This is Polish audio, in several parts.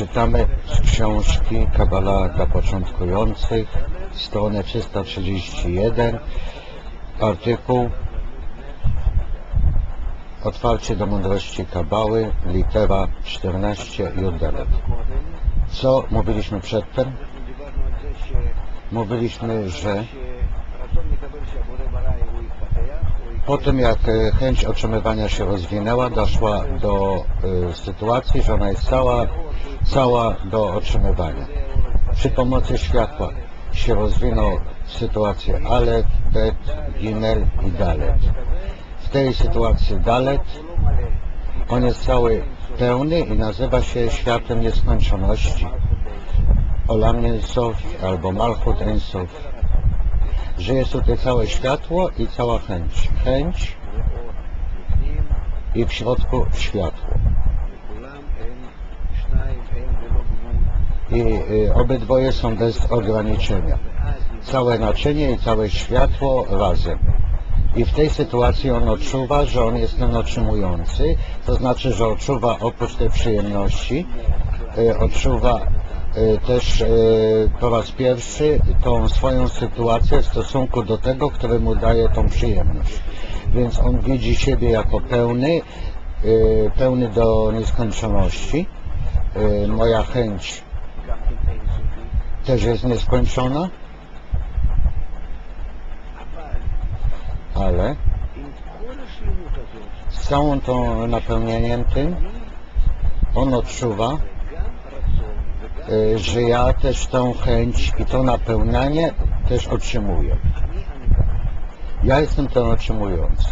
Czytamy z książki Kabala dla początkujących, stronę 331, artykuł Otwarcie do mądrości Kabały, litera 14, Judelet. Co mówiliśmy przedtem? Mówiliśmy, że po tym jak e, chęć otrzymywania się rozwinęła, doszła do y, sytuacji, że ona jest cała cała do otrzymywania. Przy pomocy światła się rozwinął sytuację Alet, Bet, Gimel i Dalet. W tej sytuacji Dalet, on jest cały pełny i nazywa się światem nieskończoności. Olam albo Malchut Ensof. Że jest tutaj całe światło i cała chęć. Chęć i w środku światło. i y, obydwoje są bez ograniczenia. Całe naczynie i całe światło razem. I w tej sytuacji on odczuwa, że on jest ten otrzymujący, to znaczy, że odczuwa oprócz tej przyjemności, y, odczuwa y, też po raz pierwszy tą swoją sytuację w stosunku do tego, który mu daje tą przyjemność. Więc on widzi siebie jako pełny, pełny do nieskończoności. Moja chęć też jest nieskończona? Ale z całą tą napełnieniem tym on odczuwa y, że ja też tą chęć i to napełnianie też otrzymuję. Ja jestem ten otrzymujący.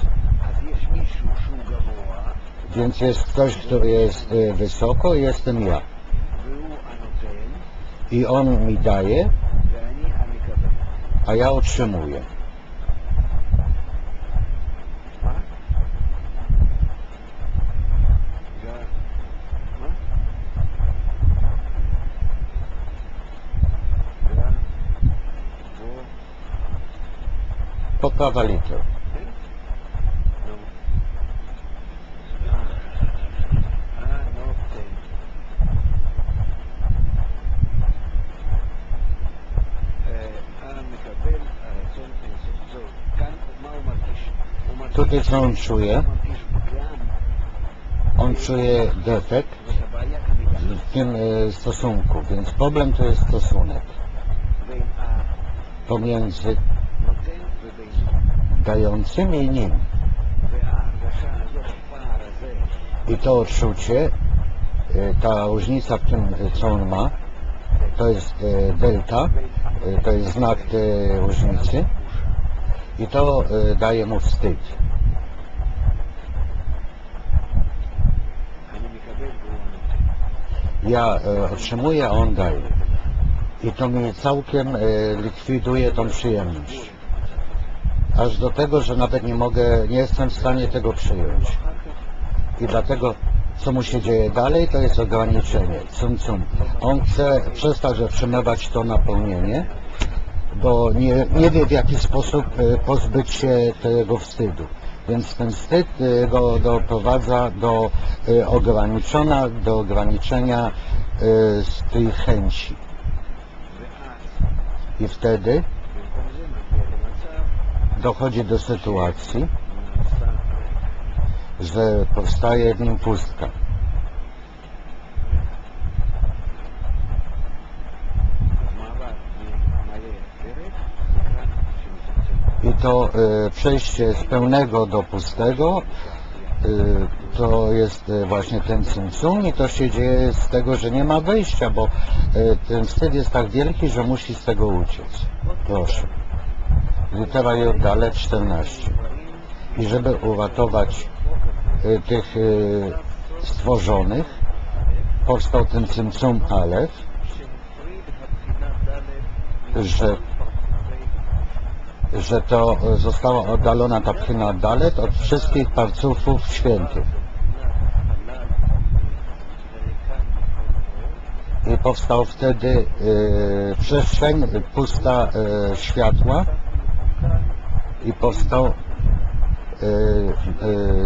Więc jest ktoś, kto jest y, wysoko i jestem ja i on mi daje, a ja otrzymuję. Po. tutaj co on czuje? On czuje defekt w tym e, stosunku, więc problem to jest stosunek pomiędzy dającym i nim. I to odczucie, e, ta różnica w tym, e, co on ma, to jest delta, to jest znak różnicy i to daje mu wstyd. ja e, otrzymuję, a on daje. I to mnie całkiem e, likwiduje tą przyjemność. Aż do tego, że nawet nie mogę, nie jestem w stanie tego przyjąć. I dlatego co mu się dzieje dalej, to jest ograniczenie, cum cum. On chce przestać otrzymywać to napełnienie, bo nie, nie wie w jaki sposób e, pozbyć się tego wstydu. Więc ten wstyd y, go doprowadza do y, ograniczona, do ograniczenia y, tej chęci. I wtedy dochodzi do sytuacji, że powstaje w nim pustka. to y, przejście z pełnego do pustego y, to jest y, właśnie ten sum i to się dzieje z tego, że nie ma wyjścia, bo ten wstyd jest tak wielki, że musi z tego uciec. Proszę. Litera J, dalej 14. I żeby uratować tych stworzonych, powstał ten sum alef, że że to została oddalona ta pchina dalet od wszystkich parcufów świętych. I powstał wtedy e, przestrzeń pusta e, światła i powstał e,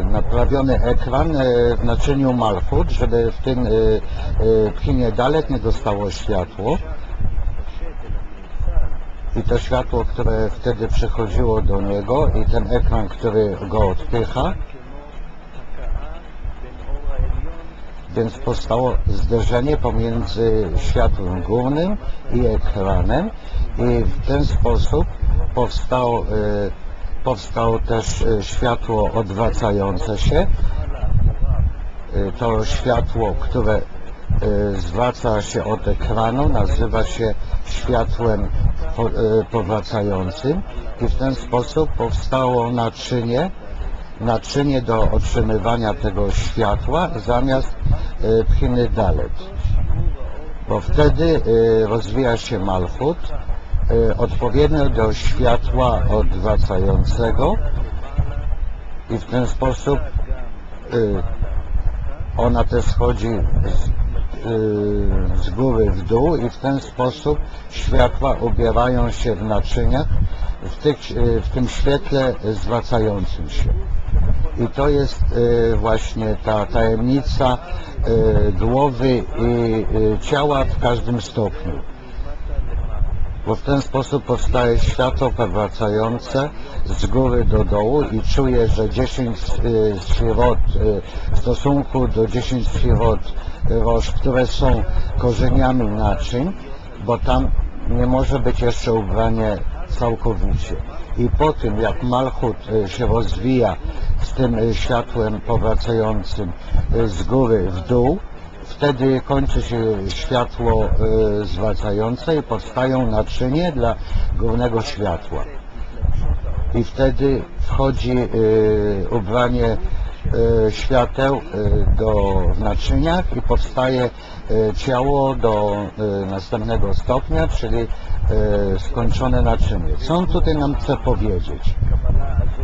naprawiony ekran e, w naczyniu Malchut, żeby w tym e, e, pchinie dalet nie dostało światło i to światło, które wtedy przychodziło do niego i ten ekran, który go odpycha, więc powstało zderzenie pomiędzy światłem głównym i ekranem i w ten sposób powstało, e, powstało też e, światło odwracające się. E, To światło, które zwraca się od ekranu, nazywa się światłem e, powracającym i w ten sposób powstało naczynie, naczynie do otrzymywania tego światła zamiast e, pchiny dalet. Bo wtedy rozwija się malchut odpowiednio do światła odwracającego i w ten sposób ona też schodzi z, y, z góry w dół i w ten sposób światła ubierają się w naczyniach w, tych, y, w tym świetle zwracającym się. I to jest y, właśnie ta tajemnica y, głowy i y, ciała w każdym stopniu. Bo w ten sposób powstaje światło powracające z góry do dołu i czuję, że 10 y, sfirot y, w stosunku do 10 sfirot roż, które są korzeniami naczyń, bo tam nie może być jeszcze ubranie całkowicie. I po tym, jak Malchut y, się rozwija z tym y, światłem powracającym y, z góry w dół, wtedy kończy się światło zwracające i powstają naczynie dla głównego światła. I wtedy wchodzi ubranie świateł y, do, naczyniach i powstaje y, ciało do następnego stopnia, czyli skończone naczynie. Co on tutaj nam chce powiedzieć?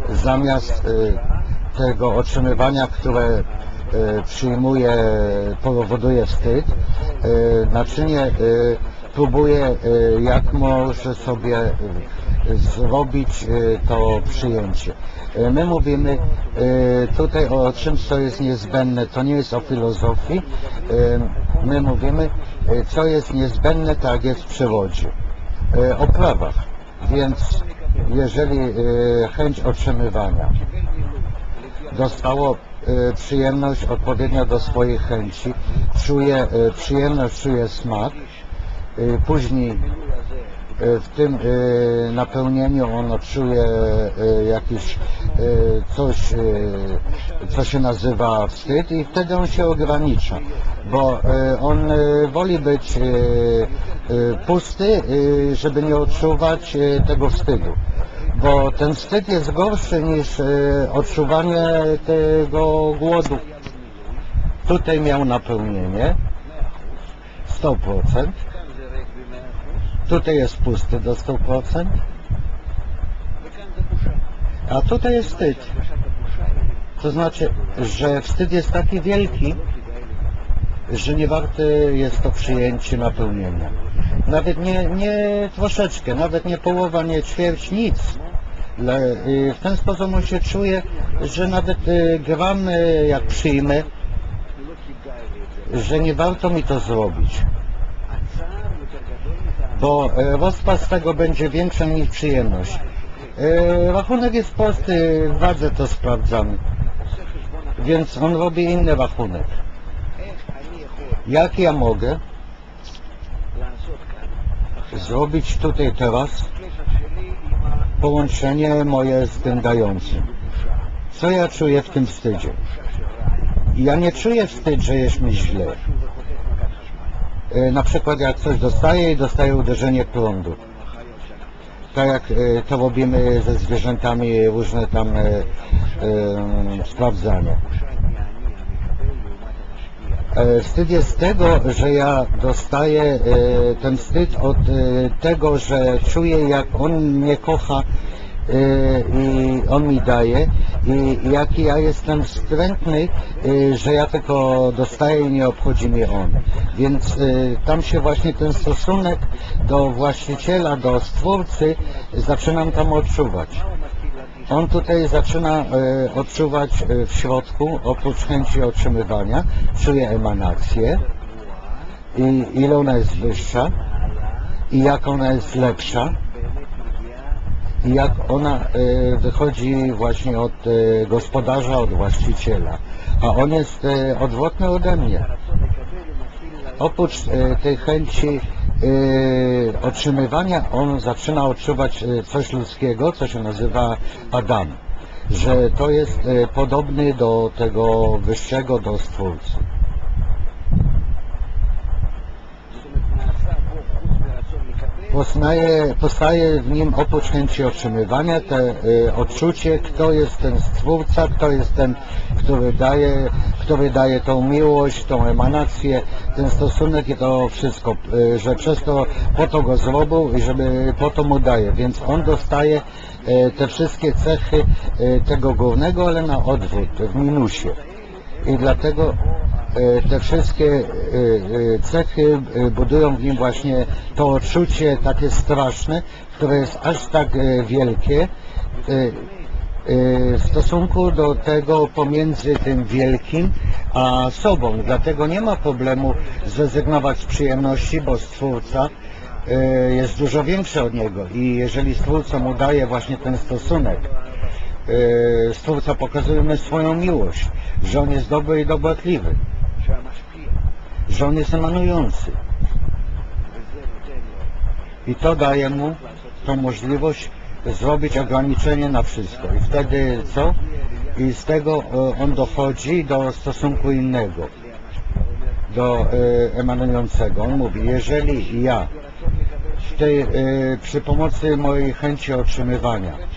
Zamiast tego otrzymywania, które e, przyjmuje, powoduje wstyd, e, naczynie e, próbuje e, jak może sobie e, zrobić e, to przyjęcie. E, My mówimy e, tutaj o czymś, co jest niezbędne, to nie jest o filozofii, my mówimy, co jest niezbędne, tak jest w przewodzie, o prawach. Więc jeżeli chęć otrzymywania dostało przyjemność odpowiednio do swoich chęci, czuje przyjemność, czuje smak, później w tym e, napełnieniu on odczuje e, jakieś e, coś, e, co się nazywa wstyd i wtedy on się ogranicza, bo e, on e, woli być e, e, pusty, e, żeby nie odczuwać e, tego wstydu. Bo ten wstyd jest gorszy niż e, odczuwanie tego głodu. Tutaj miał napełnienie. 100%, Tutaj jest pusty do 100%. A tutaj jest wstyd. To znaczy, że wstyd jest taki wielki, że nie warte jest to przyjęcie napełnienia. Nawet nie, nie troszeczkę, nawet nie połowa, nie ćwierć, nic. Y, w ten sposób on się czuje, że nawet y, gram jak przyjmę, że nie warto mi to zrobić bo e, rozpad z tego będzie większa niż przyjemność. E, rachunek jest prosty, w wadze to sprawdzamy, więc on robi inny rachunek. Jak ja mogę zrobić tutaj teraz połączenie moje z tym dającym? Co ja czuję w tym wstydzie? Ja nie czuję wstyd, że jest mi źle. E, na przykład jak coś dostaje i dostaje uderzenie prądu. Tak jak e, to robimy ze zwierzętami różne tam e, sprawdzania. Wstyd jest z tego, że ja dostaję ten wstyd od tego, że czuję jak on mnie kocha i on mi daje i jaki ja jestem wstrętny, y, że ja tego dostaję i nie obchodzi mnie on. Więc y, tam się właśnie ten stosunek do właściciela, do stwórcy zaczynam tam odczuwać. On tutaj zaczyna y, odczuwać w środku, oprócz chęci otrzymywania, czuje emanację, i ile ona jest wyższa i jak ona jest lepsza i jak ona e, wychodzi właśnie od e, gospodarza, od właściciela. A on jest e, odwrotny ode mnie. Oprócz tej chęci otrzymywania, on zaczyna odczuwać coś ludzkiego, co się nazywa Adam. Że to jest podobny do tego wyższego, do Stwórcy. Poznaje, powstaje w nim oprócz chęci otrzymywania te y, odczucie, kto jest ten stwórca, kto jest ten, który daje, który daje tą miłość, tą emanację, ten stosunek i to wszystko, y, że przez to po to go zrobił i żeby po to mu daje, więc on dostaje y, te wszystkie cechy y, tego górnego, ale na odwrót, w minusie. I dlatego te wszystkie e, e, cechy e, budują w nim właśnie to odczucie takie straszne, które jest aż tak e, wielkie e, e, w stosunku do tego pomiędzy tym wielkim a sobą. Dlatego nie ma problemu zrezygnować z przyjemności, bo Stwórca e, jest dużo większy od niego i jeżeli Stwórca mu daje właśnie ten stosunek, e, Stwórca pokazuje mu swoją miłość, że On jest dobry i dobrotliwy, że On jest emanujący. I to daje mu tą możliwość zrobić ograniczenie na wszystko. I wtedy co? I z tego e, on dochodzi do stosunku innego, do e, emanującego. On mówi, jeżeli ja e, przy pomocy mojej chęci otrzymywania